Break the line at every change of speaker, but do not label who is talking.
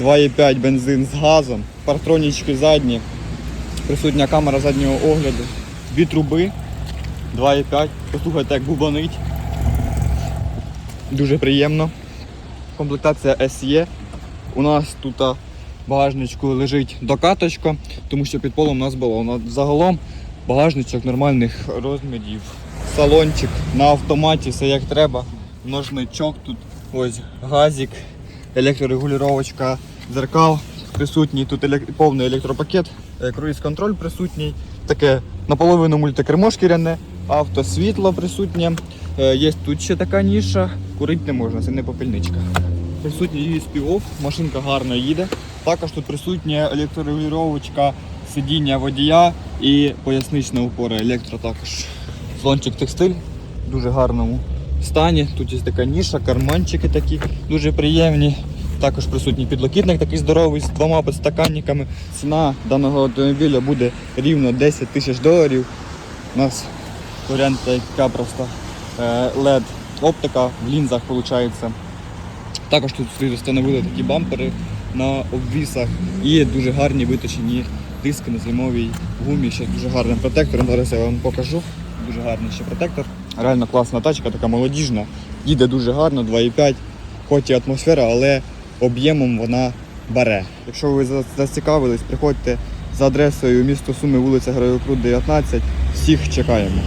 2,5 бензин з газом, партронічки задні, присутня камера заднього огляду, дві труби, 2,5. Послухайте, як бубанить. Дуже приємно. Комплектація SE. У нас тут в багажничку лежить докаточка, тому що під полом у нас було. Загалом багажничок нормальних розмірів. Салончик на автоматі, все як треба. Ножничок тут, ось газик, електрорегулювачка дзеркал присутній, тут елек- повний електропакет, е, круїз-контроль присутній, таке наполовину мультикермо шкіряне, автосвітло присутнє. Е, Є тут ще така ніша, курити не можна, це не попільничка. Присутній USB off, машинка гарно їде. Також тут присутня електрорегулювачка сидіння водія і пояснична опора електро також. Слончик текстиль дуже гарному стані. Тут є така ніша, карманчики такі дуже приємні. Також присутній підлокітник такий здоровий з двома підстаканниками. Ціна даного автомобіля буде рівно 10 тисяч доларів. У нас варіант яка просто е, LED оптика в лінзах виходить. Також тут встановили такі бампери на обвісах і дуже гарні виточені диски на зимовій гумі. Ще дуже гарним протектором. Зараз я вам покажу. Дуже гарний ще протектор. Реально класна тачка, така молодіжна. Їде дуже гарно, 2,5. Хоч і атмосфера, але об'ємом вона бере. Якщо ви зацікавились, приходьте за адресою місто Суми, вулиця Героїв Крут, 19. Всіх чекаємо.